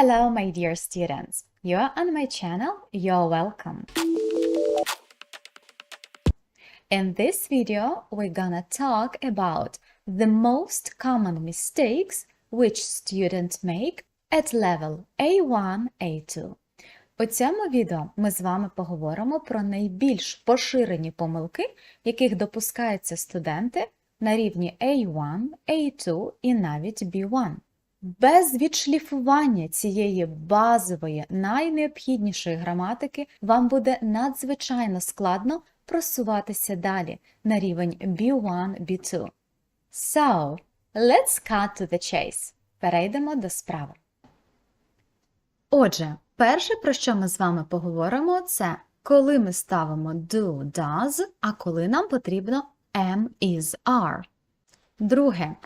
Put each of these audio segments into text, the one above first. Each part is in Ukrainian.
Hello, my dear students. You're on my channel. You're welcome. In this video, we're gonna talk about the most common mistakes which students make at level A1, A2. У цьому відео ми з вами поговоримо про найбільш поширені помилки, яких допускаються студенти на рівні A1, A2 і навіть B1. Без відшліфування цієї базової, найнеобхіднішої граматики вам буде надзвичайно складно просуватися далі на рівень B1, B2. So, let's cut to the chase. Перейдемо до справи. Отже, перше, про що ми з вами поговоримо, це коли ми ставимо do, does, а коли нам потрібно am, is, are. Друге,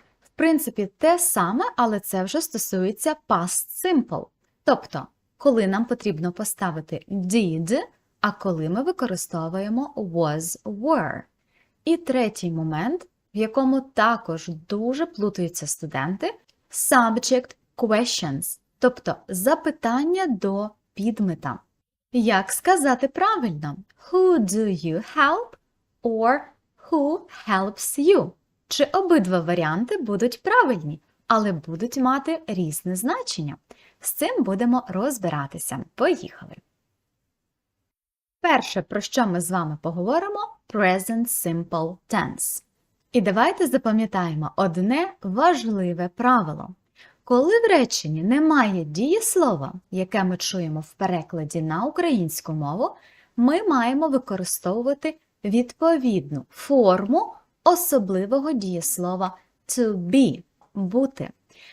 принципі, те саме, але це вже стосується past simple. Тобто, коли нам потрібно поставити did, а коли ми використовуємо was, were. І третій момент, в якому також дуже плутаються студенти, subject questions, тобто запитання до підмета. Як сказати правильно? Who do you help? Or who helps you? Чи обидва варіанти будуть правильні, але будуть мати різне значення? З цим будемо розбиратися. Поїхали! Перше, про що ми з вами поговоримо present simple tense. І давайте запам'ятаємо одне важливе правило. Коли в реченні немає дієслова, яке ми чуємо в перекладі на українську мову, ми маємо використовувати відповідну форму особливого дієслова to be бути.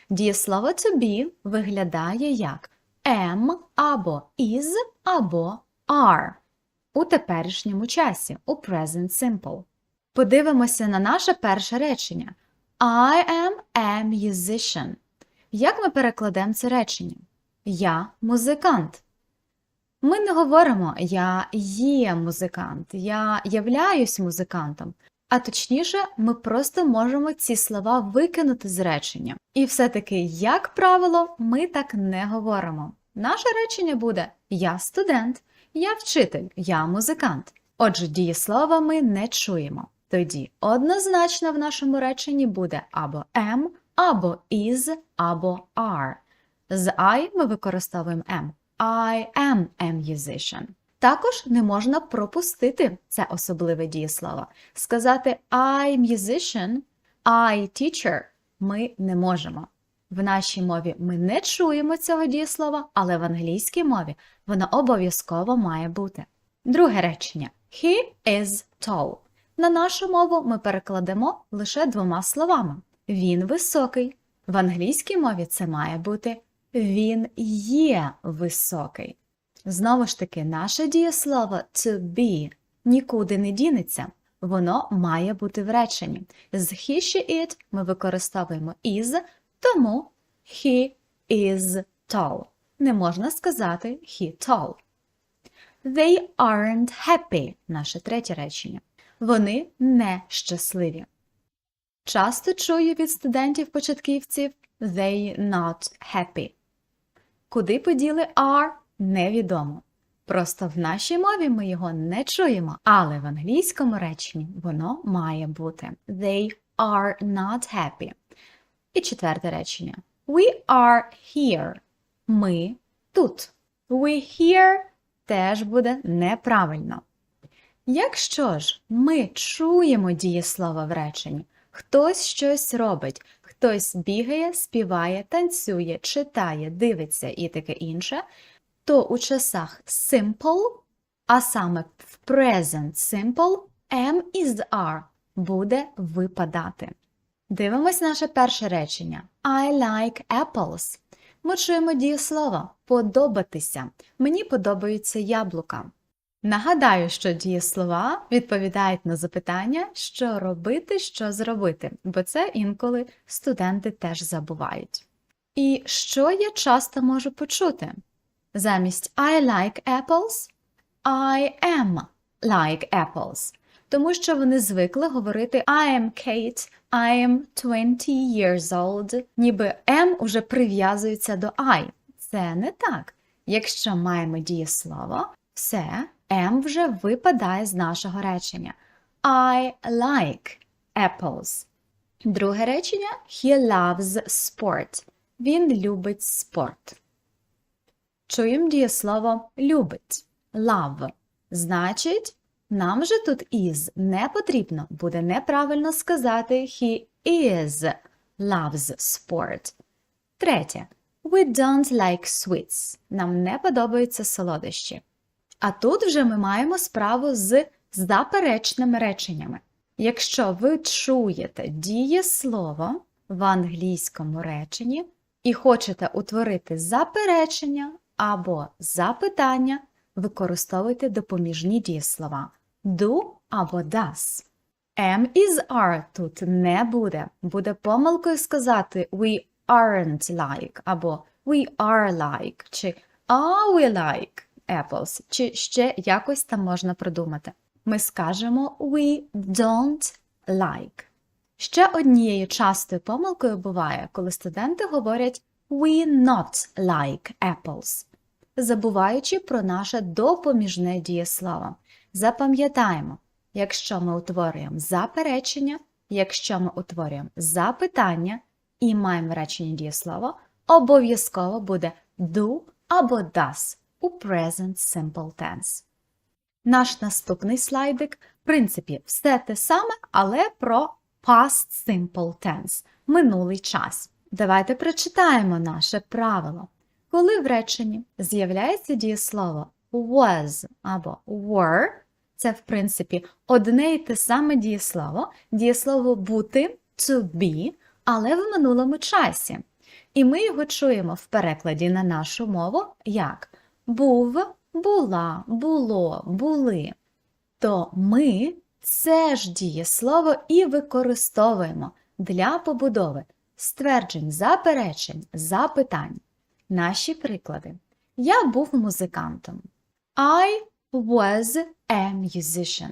Дієслово to be виглядає як am або is або are у теперішньому часі, у present simple. Подивимося на наше перше речення. I am a musician. Як ми перекладемо це речення? Я музикант. Ми не говоримо я є музикант, я являюсь музикантом. А точніше, ми просто можемо ці слова викинути з речення. І все-таки, як правило, ми так не говоримо. Наше речення буде Я студент, я вчитель, я музикант. Отже, дієслова ми не чуємо. Тоді однозначно в нашому реченні буде або am, або is, або are. З I ми використовуємо am. I am a musician. Також не можна пропустити це особливе дієслово. Сказати I musician, I teacher ми не можемо. В нашій мові ми не чуємо цього дієслова, але в англійській мові воно обов'язково має бути. Друге речення He is tall. На нашу мову ми перекладемо лише двома словами. Він високий. В англійській мові це має бути Він є високий. Знову ж таки, наше дієслово to be нікуди не дінеться. Воно має бути в реченні. З he, she, it ми використовуємо is, тому he is tall. Не можна сказати he tall. They aren't happy наше третє речення. Вони не щасливі. Часто чую від студентів-початківців they not happy. Куди поділи are, невідомо. Просто в нашій мові ми його не чуємо, але в англійському реченні воно має бути. They are not happy. І четверте речення. We are here. Ми тут. We here теж буде неправильно. Якщо ж ми чуємо дієслова в реченні, хтось щось робить, хтось бігає, співає, танцює, читає, дивиться і таке інше, то у часах simple, а саме в present simple, am is are буде випадати. Дивимось наше перше речення. I like apples. Ми чуємо дієслово подобатися. Мені подобаються яблука. Нагадаю, що дієслова відповідають на запитання, що робити, що зробити, бо це інколи студенти теж забувають. І що я часто можу почути? Замість I like apples, I am like apples. Тому що вони звикли говорити I am Kate, I am 20 years old, ніби am уже прив'язується до I. Це не так. Якщо маємо дієслово, все, М вже випадає з нашого речення. I like apples. Друге речення He loves sport. Він любить спорт. Чуємо дієслово любить. Love. Значить, нам же тут is не потрібно. Буде неправильно сказати he is loves sport. Третє. We don't like sweets. Нам не подобаються солодощі. А тут вже ми маємо справу з заперечними реченнями. Якщо ви чуєте дієслово в англійському реченні і хочете утворити заперечення або запитання, використовуйте допоміжні дієслова do або does. Am is are тут не буде. Буде помилкою сказати we aren't like або we are like, чи are we like apples, чи ще якось там можна придумати. Ми скажемо we don't like. Ще однією частою помилкою буває, коли студенти говорять we not like apples, забуваючи про наше допоміжне дієслово. Запам'ятаємо, якщо ми утворюємо заперечення, якщо ми утворюємо запитання і маємо речення дієслова, обов'язково буде do або does у present simple tense. Наш наступний слайдик, в принципі, все те саме, але про past simple tense – минулий час. Давайте прочитаємо наше правило. Коли в реченні з'являється дієслово was або were, це, в принципі, одне і те саме дієслово, дієслово бути to be, але в минулому часі. І ми його чуємо в перекладі на нашу мову як був, була, було, були. То ми це ж дієслово і використовуємо для побудови стверджень, заперечень, запитань. Наші приклади. Я був музикантом. I was a musician.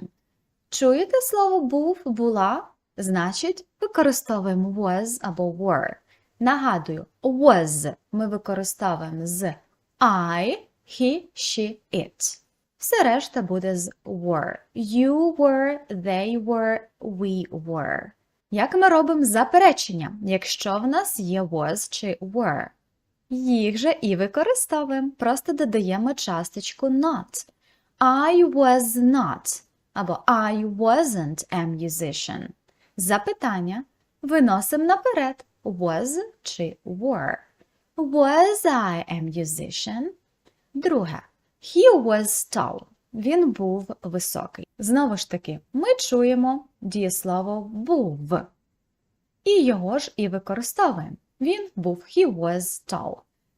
Чуєте слово був, була? Значить, використовуємо was або were. Нагадую, was ми використовуємо з I, he, she, it. Все решта буде з were. You were, they were, we were. Як ми робимо заперечення, якщо в нас є was чи were? Їх же і використовуємо, просто додаємо часточку not. I was not або I wasn't a musician. Запитання виносимо наперед was чи were. Was I a musician? Друге. He was tall. Він був високий. Знову ж таки, ми чуємо дієслово був. І його ж і використовуємо. Він був he was tall.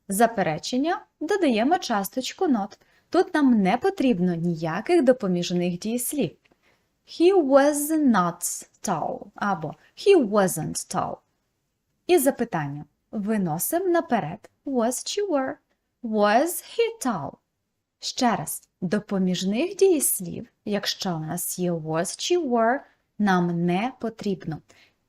Заперечення додаємо часточку not. Тут нам не потрібно ніяких допоміжних дієслів. He was not tall або he wasn't tall. І запитання виносимо наперед was чи were. Was he tall? Ще раз, допоміжних дієслів, якщо у нас є was чи were, нам не потрібно.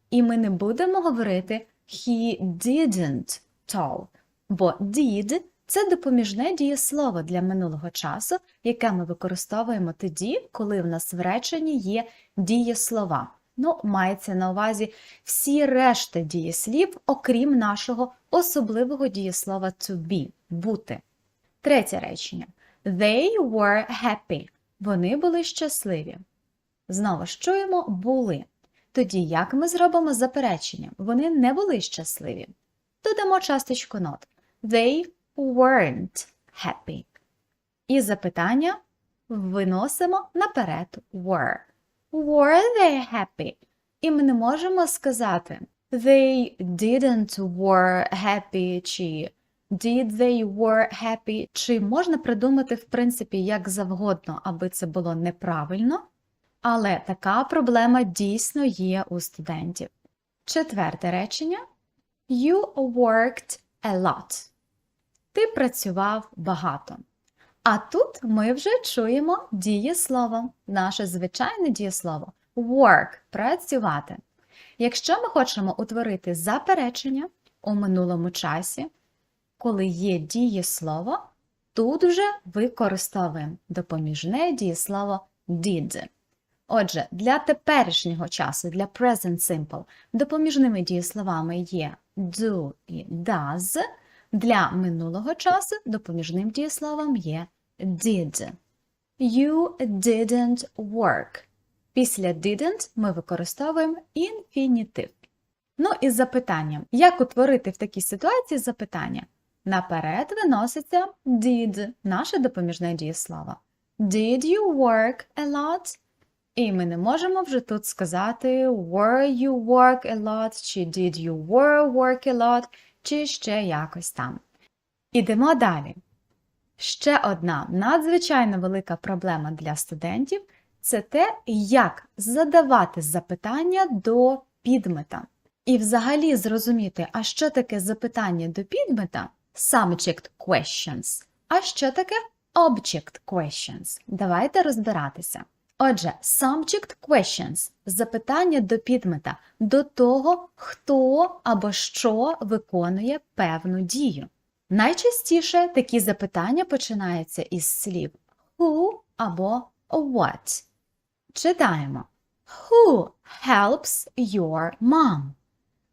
І ми не будемо говорити he didn't tall, бо did це допоміжне дієслово для минулого часу, яке ми використовуємо тоді, коли в нас в реченні є дієслова. Ну, мається на увазі всі решта дієслів, окрім нашого особливого дієслова to be бути. Третє речення. They were happy. Вони були щасливі. Знову ж чуємо були. Тоді як ми зробимо заперечення? Вони не були щасливі. Додамо часточку not. They weren't happy. І запитання виносимо наперед were. Were they happy? І ми не можемо сказати they didn't were happy чи did they were happy, чи можна придумати, в принципі, як завгодно, аби це було неправильно. Але така проблема дійсно є у студентів. Четверте речення. You worked a lot. Ти працював багато. А тут ми вже чуємо дієслово, наше звичайне дієслово work працювати. Якщо ми хочемо утворити заперечення у минулому часі, коли є дієслово, тут вже використовуємо допоміжне дієслово did. Отже, для теперішнього часу, для present simple, допоміжними дієсловами є do і does. Для минулого часу допоміжним дієсловом є did. You didn't work. Після didn't ми використовуємо інфінітив. Ну і з запитанням. Як утворити в такій ситуації запитання? Наперед виноситься did, наше допоміжне дієслово. Did you work a lot? І ми не можемо вже тут сказати were you work a lot, чи did you were work a lot, чи ще якось там. Ідемо далі. Ще одна надзвичайно велика проблема для студентів це те, як задавати запитання до підмета. І взагалі зрозуміти, а що таке запитання до підмета subject questions, а що таке object questions. Давайте розбиратися. Отже, subject questions запитання до підмета, до того, хто або що виконує певну дію. Найчастіше такі запитання починаються із слів who або what. Читаємо Who helps your mom?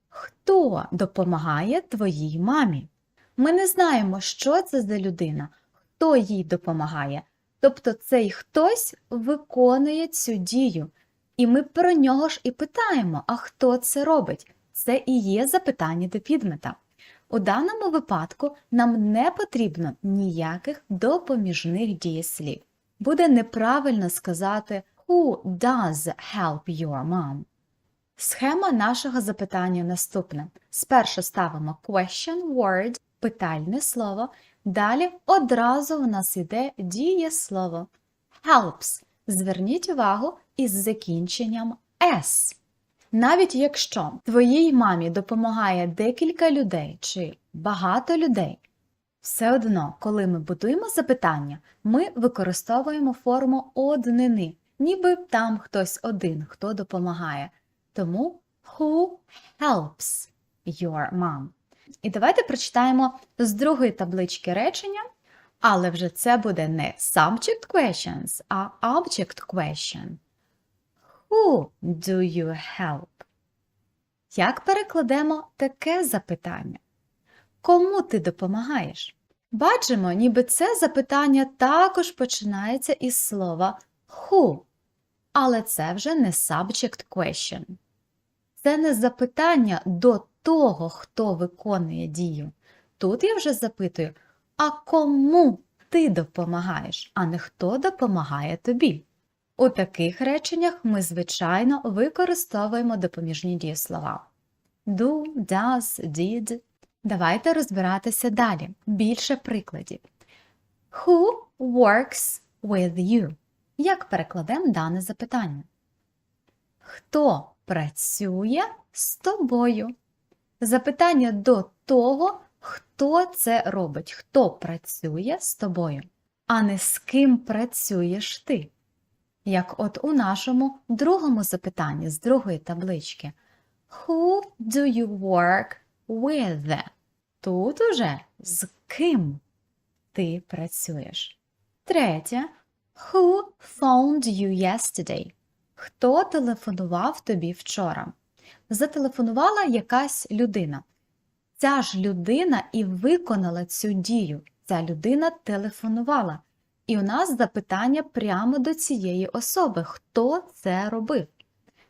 Хто допомагає твоїй мамі? Ми не знаємо, що це за людина, хто їй допомагає. Тобто цей хтось виконує цю дію. І ми про нього ж і питаємо, а хто це робить? Це і є запитання до підмета. У даному випадку нам не потрібно ніяких допоміжних дієслів. Буде неправильно сказати Who does help your mom? Схема нашого запитання наступна. Спершу ставимо question word, питальне слово, далі одразу у нас йде дієслово. Helps. Зверніть увагу із закінченням S. Навіть якщо твоїй мамі допомагає декілька людей чи багато людей, все одно, коли ми будуємо запитання, ми використовуємо форму однини, ніби там хтось один, хто допомагає. Тому who helps your mom? І давайте прочитаємо з другої таблички речення, але вже це буде не subject questions, а object question. Who do you help? Як перекладемо таке запитання? Кому ти допомагаєш? Бачимо, ніби це запитання також починається із слова who, але це вже не subject question. Це не запитання до того, хто виконує дію. Тут я вже запитую, а кому ти допомагаєш, а не хто допомагає тобі. У таких реченнях ми, звичайно, використовуємо допоміжні дієслова. Do, does, did. Давайте розбиратися далі. Більше прикладів. Who works with you? Як перекладемо дане запитання? Хто працює з тобою? Запитання до того, хто це робить, хто працює з тобою, а не з ким працюєш ти. Як от у нашому другому запитанні з другої таблички. Who do you work with? Тут уже з ким ти працюєш. Третє. Who phoned you yesterday? Хто телефонував тобі вчора? Зателефонувала якась людина. Ця ж людина і виконала цю дію. Ця людина телефонувала. І у нас запитання прямо до цієї особи, хто це робив?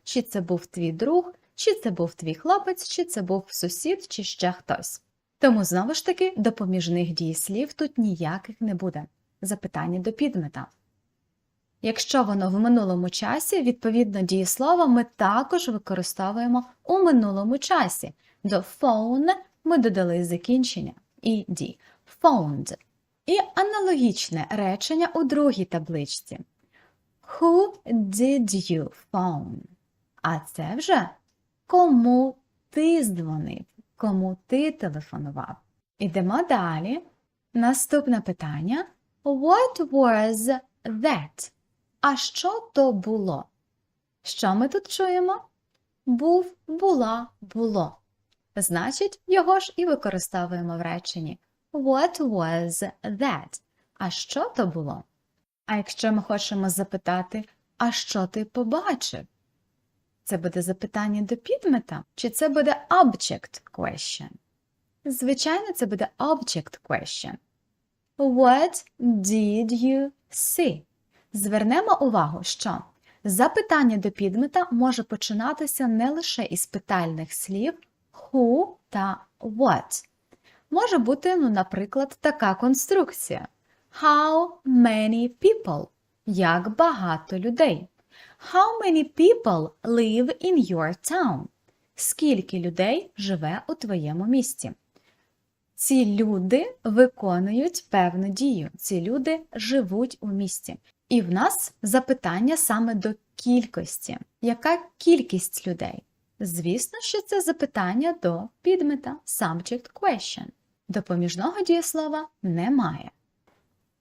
Чи це був твій друг, чи це був твій хлопець, чи це був сусід, чи ще хтось. Тому знову ж таки допоміжних дієслів тут ніяких не буде. Запитання до підмета. Якщо воно в минулому часі, відповідно дієслово ми також використовуємо у минулому часі. До phone ми додали закінчення «ed» – phoned. І аналогічне речення у другій табличці. Who did you phone? А це вже кому ти дзвонив, кому ти телефонував. Ідемо далі. Наступне питання. What was that? А що то було? Що ми тут чуємо? Був, була, було. Значить, його ж і використовуємо в реченні. What was that? А що то було? А якщо ми хочемо запитати, а що ти побачив? Це буде запитання до підмета, чи це буде object question? Звичайно, це буде object question. What did you see? Звернемо увагу, що запитання до підмета може починатися не лише із питальних слів who та what. Може бути, ну, наприклад, така конструкція. How many people? Як багато людей? How many people live in your town? Скільки людей живе у твоєму місті? Ці люди виконують певну дію. Ці люди живуть у місті. І в нас запитання саме до кількості. Яка кількість людей? Звісно, що це запитання до підмета subject question. Допоміжного дієслова немає.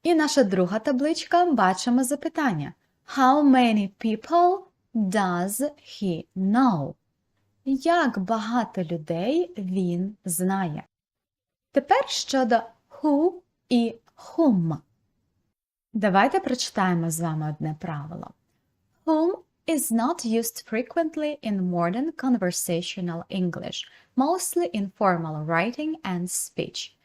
І наша друга табличка бачимо запитання. How many people does he know? Як багато людей він знає? Тепер щодо who і whom. Давайте прочитаємо з вами одне правило. Whom is not used frequently in modern conversational English, mostly in formal writing and speech.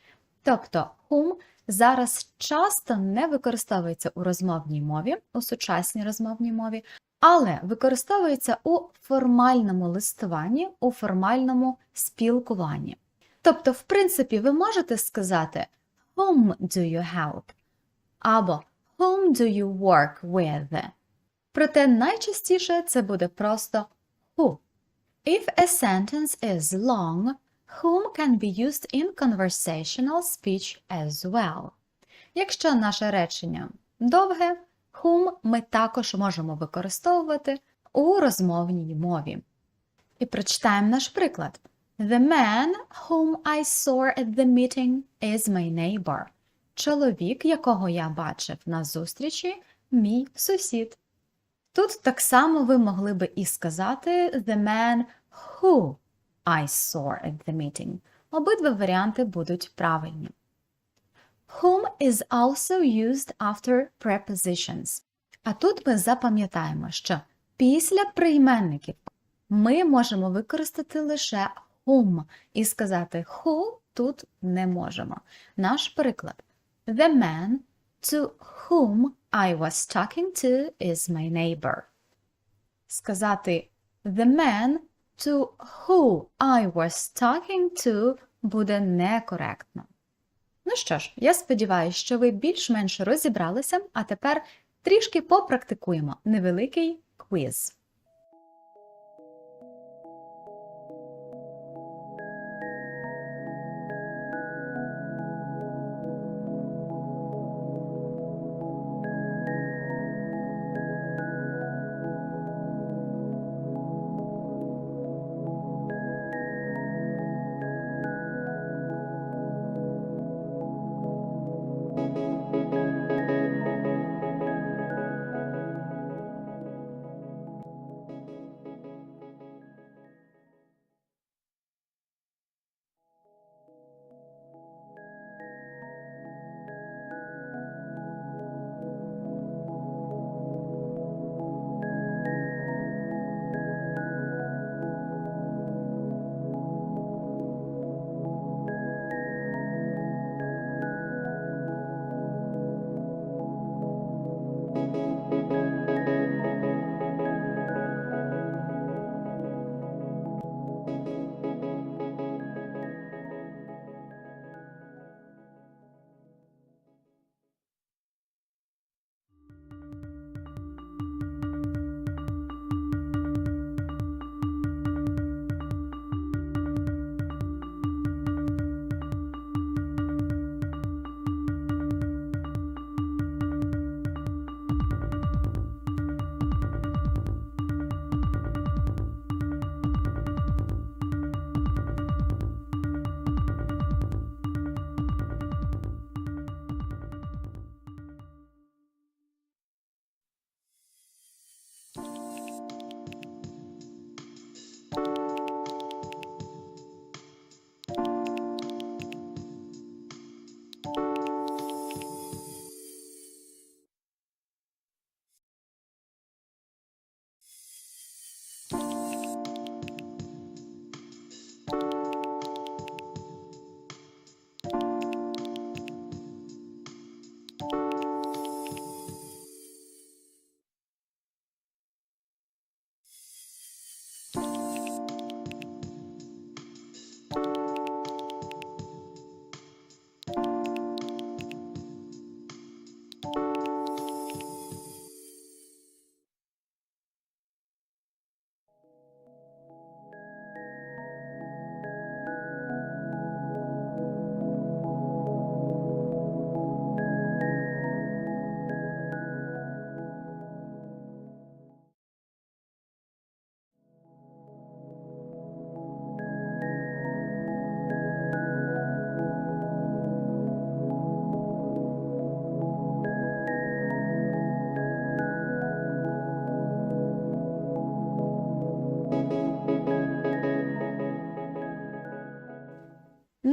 Тобто whom зараз часто не використовується у розмовній мові, у сучасній розмовній мові, але використовується у формальному листуванні, у формальному спілкуванні. Тобто, в принципі, ви можете сказати Whom do you help? або Whom do you work with? Проте найчастіше це буде просто who. If a sentence is long, whom can be used in conversational speech as well. Якщо наше речення довге, whom ми також можемо використовувати у розмовній мові. І прочитаємо наш приклад. The man whom I saw at the meeting is my neighbor. Чоловік, якого я бачив на зустрічі, мій сусід. Тут так само ви могли би і сказати the man who I saw at the meeting. Обидва варіанти будуть правильні. Whom is also used after prepositions. А тут ми запам'ятаємо, що після прийменників ми можемо використати лише whom і сказати who тут не можемо. Наш приклад. The man to whom I was talking to is my neighbor. Сказати the man to who I was talking to буде некоректно. Ну що ж, я сподіваюся, що ви більш-менш розібралися, а тепер трішки попрактикуємо невеликий квіз.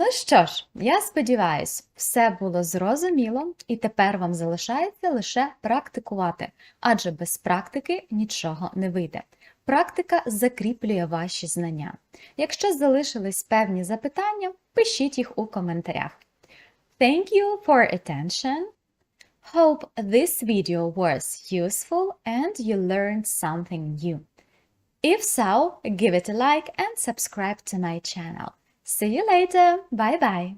Ну що ж, я сподіваюсь, все було зрозуміло, і тепер вам залишається лише практикувати, адже без практики нічого не вийде. Практика закріплює ваші знання. Якщо залишились певні запитання, пишіть їх у коментарях. Thank you for attention. Hope this video was useful and you learned something new. If so, give it a like and subscribe to my channel. See you later. Bye bye.